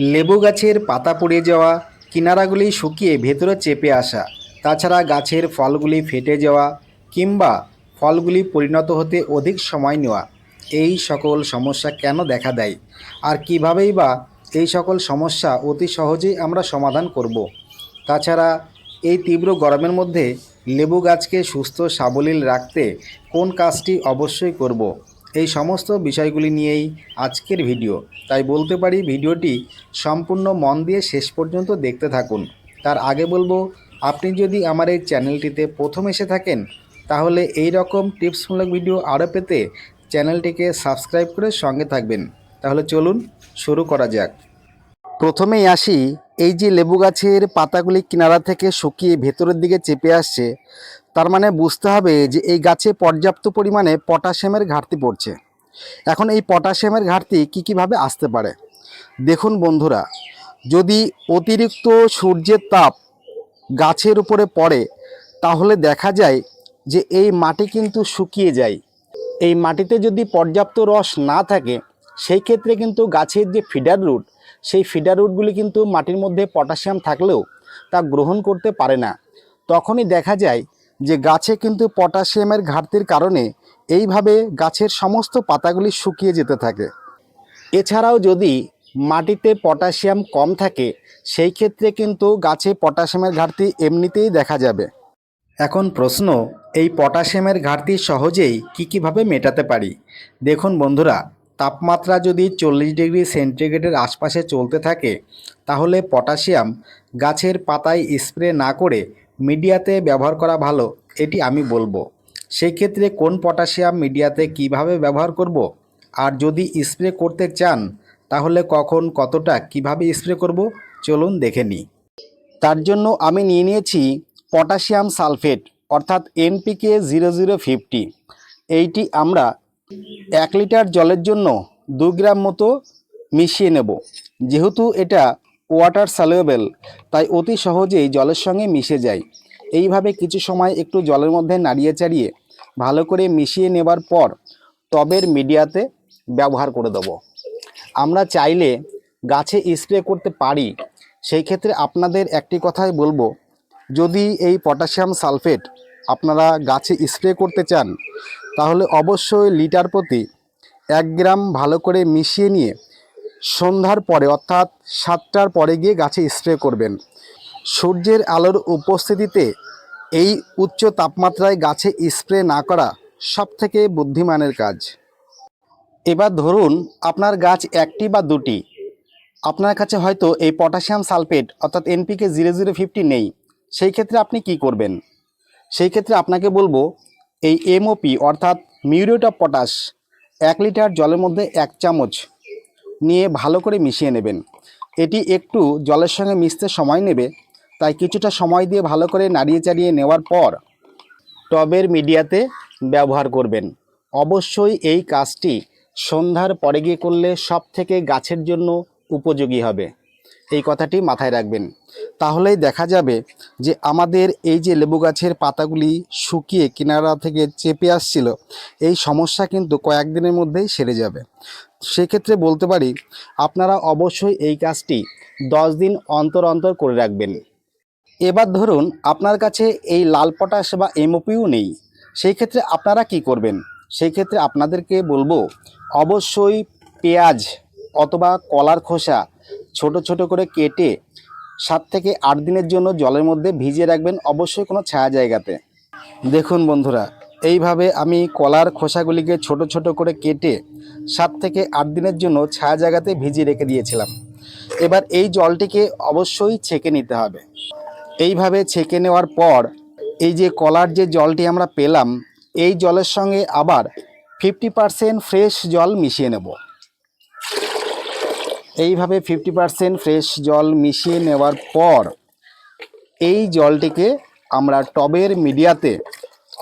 লেবু গাছের পাতা পড়ে যাওয়া, কিনারাগুলি শুকিয়ে ভেতরে চেপে আসা, তাছাড়া গাছের ফলগুলি ফেটে যাওয়া কিংবা ফলগুলি পরিণত হতে অধিক সময় নেওয়া এই সকল সমস্যা কেন দেখা দেয় আর কীভাবেই বা এই সকল সমস্যা অতি সহজেই আমরা সমাধান করব। তাছাড়া এই তীব্র গরমের মধ্যে লেবু গাছকে সুস্থ সাবলীল রাখতে কোন কাজটি অবশ্যই করব। এই সমস্ত বিষয়গুলি নিয়েই আজকের ভিডিও। তাই বলতে পারি ভিডিওটি সম্পূর্ণ মন দিয়ে শেষ পর্যন্ত দেখতে থাকুন। তার আগে বলব, আপনি যদি আমার এই চ্যানেলটিতে প্রথম এসে থাকেন, তাহলে এই রকম টিপসমূলক ভিডিও আরও পেতে চ্যানেলটিকে সাবস্ক্রাইব করে সঙ্গে থাকবেন। তাহলে চলুন শুরু করা যাক। প্রথমেই আসি, এই যে লেবু গাছের পাতাগুলি কিনারা থেকে শুকিয়ে ভেতরের দিকে চেপে আসছে, তার মানে বুঝতে হবে যে এই গাছে পর্যাপ্ত পরিমাণে পটাশিয়ামের ঘাটতি পড়ছে। এখন এই পটাশিয়ামের ঘাটতি কী কীভাবে আসতে পারে? দেখুন বন্ধুরা, যদি অতিরিক্ত সূর্যের তাপ গাছের উপরে পড়ে, তাহলে দেখা যায় যে এই মাটি কিন্তু শুকিয়ে যায়। এই মাটিতে যদি পর্যাপ্ত রস না থাকে, সেই ক্ষেত্রে কিন্তু গাছের যে ফিডার রুট সেই ফিডার রুটগুলি কিন্তু মাটির মধ্যে পটাশিয়াম থাকলেও তা গ্রহণ করতে পারে না। তখনই দেখা যায় যে গাছে কিন্তু পটাশিয়ামের ঘাটতির কারণে এইভাবে গাছের সমস্ত পাতাগুলি শুকিয়ে যেতে থাকে। এছাড়াও যদি মাটিতে পটাশিয়াম কম থাকে, সেই ক্ষেত্রে কিন্তু গাছে পটাশিয়ামের ঘাটতি এমনিতেই দেখা যাবে। এখন প্রশ্ন, এই পটাশিয়ামের ঘাটতি সহজেই কী কীভাবে মেটাতে পারি? দেখুন বন্ধুরা তাপমাত্রা যদি চল্লিশ ডিগ্রি সেন্টিগ্রেডের আশপাশে চলতে থাকে, তাহলে পটাশিয়াম গাছের পাতায় স্প্রে না করে মিডিয়াতে ব্যবহার করা ভালো, এটি আমি বলব। সেই ক্ষেত্রে কোন পটাশিয়াম মিডিয়াতে কীভাবে ব্যবহার করব? আর যদি স্প্রে করতে চান, তাহলে কখন, কতটা, কীভাবে স্প্রে করব? চলুন দেখে নিই। তার জন্য আমি নিয়ে নিয়েছি পটাশিয়াম সালফেট, অর্থাৎ এনপিকে জিরো জিরো ফিফটি। এইটি আমরা এক লিটার জলের জন্য দু গ্রাম মতো মিশিয়ে নেব। যেহেতু এটা ওয়াটার স্যালুয়েবল তাই অতি সহজেই জলের সঙ্গে মিশে যায়। এইভাবে কিছু সময় একটু জলের মধ্যে নাড়িয়ে চাড়িয়ে ভালো করে মিশিয়ে নেবার পর টবের মিডিয়াতে ব্যবহার করে দেবো। আমরা চাইলে গাছে স্প্রে করতে পারি। সেই ক্ষেত্রে আপনাদের একটি কথাই বলব, যদি এই পটাশিয়াম সালফেট আপনারা গাছে স্প্রে করতে চান তাহলে অবশ্যই লিটার প্রতি এক গ্রাম ভালো করে মিশিয়ে নিয়ে সন্ধ্যার পরে, অর্থাৎ সাতটার পরে গিয়ে গাছে স্প্রে করবেন। সূর্যের আলোর উপস্থিতিতে এই উচ্চ তাপমাত্রায় গাছে স্প্রে না করা সবথেকে বুদ্ধিমানের কাজ। এবার ধরুন আপনার গাছ একটি বা দুটি। আপনার কাছে হয়তো এই পটাশিয়াম সালফেট, অর্থাৎ এনপিকে জিরো জিরো ফিফটি নেই। সেই ক্ষেত্রে আপনি কি করবেন? সেই ক্ষেত্রে আপনাকে বলব এই এমওপি অর্থাৎ মিউরেট অফ পটাশ, এক লিটার জলের মধ্যে এক চামচ নিয়ে ভালো করে মিশিয়ে নেবেন। এটি একটু জলের সঙ্গে মিশতে সময় নেবে, তাই কিছুটা সময় দিয়ে ভালো করে নাড়িয়ে চাড়িয়ে নেওয়ার পর টবের মিডিয়াতে ব্যবহার করবেন। অবশ্যই এই কাজটি সন্ধ্যার পরে গিয়ে করলে সব থেকে গাছের জন্য উপযোগী হবে। এই কথাটি মাথায় রাখবেন। তাহলেই দেখা যাবে যে আমাদের এই যে লেবু গাছের পাতাগুলি শুকিয়ে কিনারা থেকে চেপে আসছিল, এই সমস্যা কিন্তু কয়েকদিনের মধ্যেই সেরে যাবে। সেক্ষেত্রে বলতে পারি, আপনারা অবশ্যই এই কাজটি দশ দিন অন্তর অন্তর করে রাখবেন। এবার ধরুন, আপনার কাছে এই লাল পটাশ বা এমওপিও নেই, সেই ক্ষেত্রে আপনারা কি করবেন? সেই ক্ষেত্রে আপনাদেরকে বলব, অবশ্যই পেঁয়াজ অথবা কলার খোসা ছোট ছোট করে কেটে সাত থেকে আট দিনের জন্য জলের মধ্যে ভিজিয়ে রাখবেন অবশ্যই কোনো ছায়া জায়গাতে। দেখুন বন্ধুরা, এইভাবে আমি কলার খোসাগুলিকে ছোট ছোট করে কেটে সাত থেকে আট দিনের জন্য ছায়া জায়গাতে ভিজিয়ে রেখে দিয়েছিলাম। এবার এই জলটিকে অবশ্যই ছেঁকে নিতে হবে। এইভাবে ছেঁকে নেওয়ার পর এই যে কলার যে জলটি আমরা পেলাম, এই জলের সঙ্গে আবার ফিফটি পারসেন্ট ফ্রেশ জল মিশিয়ে নেব। এইভাবে ফিফটি পারসেন্ট ফ্রেশ জল মিশিয়ে নেওয়ার পর এই জলটিকে আমরা টবের মিডিয়াতে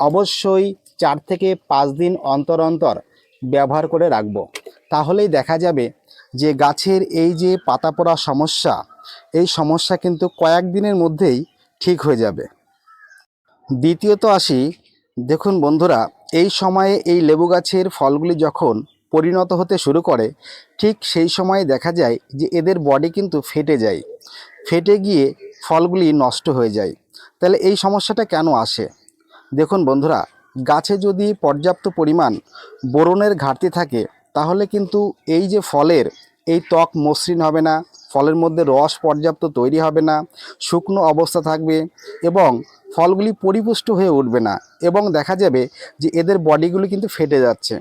অবশ্যই চার থেকে পাঁচ দিন অন্তর অন্তর ব্যবহার করে রাখব। তাহলেই দেখা যাবে যে গাছের এই যে পাতা পড়া সমস্যা, এই সমস্যা কিন্তু কয়েকদিনের মধ্যেই ঠিক হয়ে যাবে। দ্বিতীয়ত আসি, দেখুন বন্ধুরা, এই সময়ে এই লেবু গাছের ফলগুলি যখন পরিণত হতে শুরু করে, ঠিক সেই সময় দেখা যায় যে এদের বডি কিন্তু ফেটে যায়। ফেটে গিয়ে ফলগুলি নষ্ট হয়ে যায়। তাহলে এই সমস্যাটা কেন আসে? দেখুন বন্ধুরা, গাছে যদি পর্যাপ্ত পরিমাণ বোরনের ঘাটতি থাকে, তাহলে কিন্তু এই যে ফলের, এই ত্বক মসৃণ হবে না, ফলের মধ্যে রস পর্যাপ্ত তৈরি হবে না, শুকনো অবস্থা থাকবে এবং ফলগুলি পরিপুষ্ট হয়ে উঠবে না এবং দেখা যাবে যে এদের বডিগুলি কিন্তু ফেটে যাচ্ছে।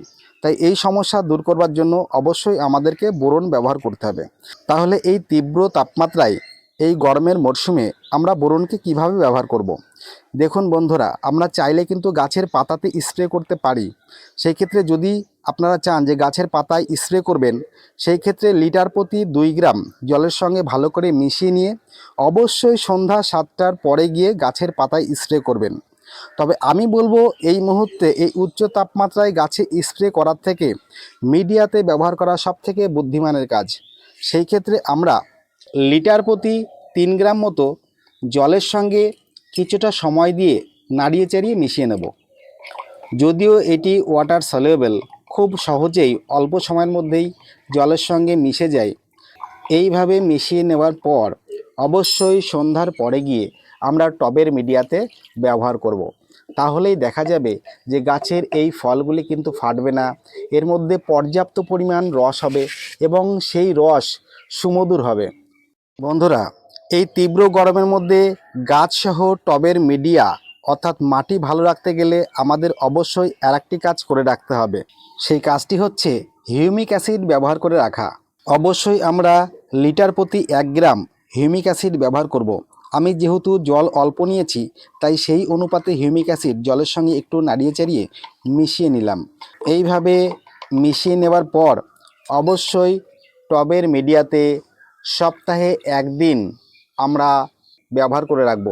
তাই এই সমস্যা দূর করবার জন্য অবশ্যই আমাদেরকে বোরন ব্যবহার করতে হবে। তাহলে এই তীব্র তাপমাত্রায় এই গরমের মরশুমে আমরা বোরনকে কীভাবে ব্যবহার করব। দেখুন বন্ধুরা, আমরা চাইলে কিন্তু গাছের পাতাতে স্প্রে করতে পারি। সেই ক্ষেত্রে যদি আপনারা চান যে গাছের পাতায় স্প্রে করবেন, সেই ক্ষেত্রে লিটার প্রতি দুই গ্রাম জলের সঙ্গে ভালো করে মিশিয়ে নিয়ে অবশ্যই সন্ধ্যা সাতটার পরে গিয়ে গাছের পাতায় স্প্রে করবেন। তবে আমি বলব এই মুহূর্তে এই উচ্চ তাপমাত্রায় গাছে স্প্রে করার থেকে মিডিয়াতে ব্যবহার করা সব থেকে বুদ্ধিমানের কাজ। সেই ক্ষেত্রে আমরা লিটার প্রতি তিন গ্রাম মতো জলের সঙ্গে কিছুটা সময় দিয়ে নাড়িয়ে চাড়িয়ে মিশিয়ে নেব। যদিও এটি ওয়াটার সলিউবেল খুব সহজেই অল্প সময়ের মধ্যেই জলের সঙ্গে মিশে যায়। এইভাবে মিশিয়ে নেওয়ার পর অবশ্যই সন্ধ্যার পরে গিয়ে আমরা টবের মিডিয়াতে ব্যবহার করব। তাহলেই দেখা যাবে যে গাছের এই ফলগুলি কিন্তু ফাটবে না এর মধ্যে পর্যাপ্ত পরিমাণ রস হবে এবং সেই রস সুমধুর হবে বন্ধুরা, এই তীব্র গরমের মধ্যে গাছসহ টবের মিডিয়া, অর্থাৎ মাটি ভালো রাখতে গেলে আমাদের অবশ্যই আর কাজ করে রাখতে হবে সেই কাজটি হচ্ছে হিউমিক অ্যাসিড ব্যবহার করে রাখা অবশ্যই আমরা লিটার প্রতি এক গ্রাম হিউমিক অ্যাসিড ব্যবহার করব। আমি যেহেতু জল অল্প নিয়েছি, তাই সেই অনুপাতে হিউমিক অ্যাসিড জলের সঙ্গে একটু নাড়িয়ে চাড়িয়ে মিশিয়ে নিলাম। এইভাবে মিশিয়ে নেওয়ার পর অবশ্যই টবের মিডিয়াতে সপ্তাহে একদিন আমরা ব্যবহার করে রাখব।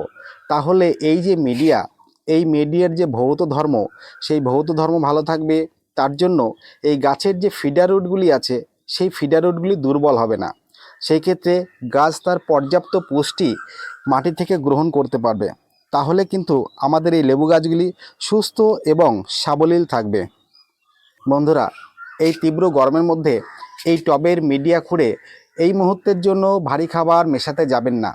তাহলে এই যে মিডিয়া, এই মিডিয়ার যে ভৌত ধর্ম, সেই ভৌত ধর্ম ভালো থাকবে, তার জন্য এই গাছের যে ফিডার রুটগুলি আছে, সেই ফিডার রুটগুলি দুর্বল হবে না। সেই ক্ষেত্রে গাছ তার পর্যাপ্ত পুষ্টি মাটি থেকে গ্রহণ করতে পারবে, তাহলে কিন্তু আমাদের এই লেবু গাছগুলি সুস্থ এবং সাবলীল থাকবে। বন্ধুরা, এই তীব্র গরমের মধ্যে এই টবের মিডিয়া খুঁড়ে এই মুহূর্তের জন্য ভারী খাবার মেশাতে যাবেন না।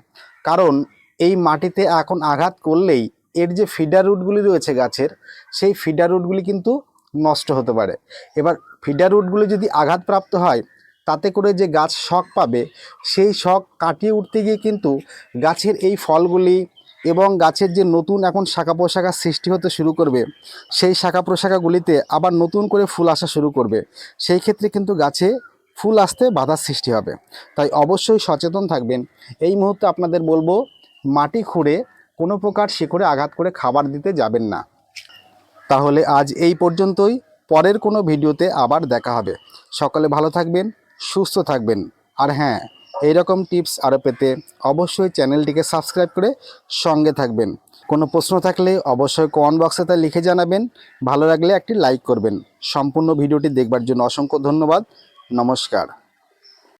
কারণ এই মাটিতে এখন আঘাত করলেই এর যে ফিডার রুটগুলি রয়েছে গাছের, সেই ফিডার রুটগুলি কিন্তু নষ্ট হতে পারে। এবার ফিডার রুটগুলি যদি আঘাতপ্রাপ্ত হয় তাতে করে যে গাছ শখ পাবে, সেই শখ কাটিয়ে উঠতে গিয়ে কিন্তু গাছের এই ফলগুলি এবং গাছের যে নতুন এখন শাখা প্রশাখা সৃষ্টি হতে শুরু করবে, সেই শাখা প্রশাখাগুলিতে আবার নতুন করে ফুল আসা শুরু করবে। সেই ক্ষেত্রে কিন্তু গাছে ফুল আসতে বাধার সৃষ্টি হবে। তাই অবশ্যই সচেতন থাকবেন। এই মুহূর্তে আপনাদের বলব, মাটি খুঁড়ে কোনো প্রকার শিকড়ে আঘাত করে খাবার দিতে যাবেন না। তাহলে আজ এই পর্যন্তই। পরের কোনো ভিডিওতে আবার দেখা হবে। সকলে ভালো থাকবেন। সুস্থ থাকবেন। আর হ্যাঁ এইরকম টিপস আরও পেতে অবশ্যই চ্যানেলটিকে সাবস্ক্রাইব করে সঙ্গে থাকবেন। কোনো প্রশ্ন থাকলে অবশ্যই কমেন্ট বক্সে তা লিখে জানাবেন। ভালো লাগলে একটি লাইক করবেন। সম্পূর্ণ ভিডিওটি দেখবার জন্য অসংখ্য ধন্যবাদ। নমস্কার।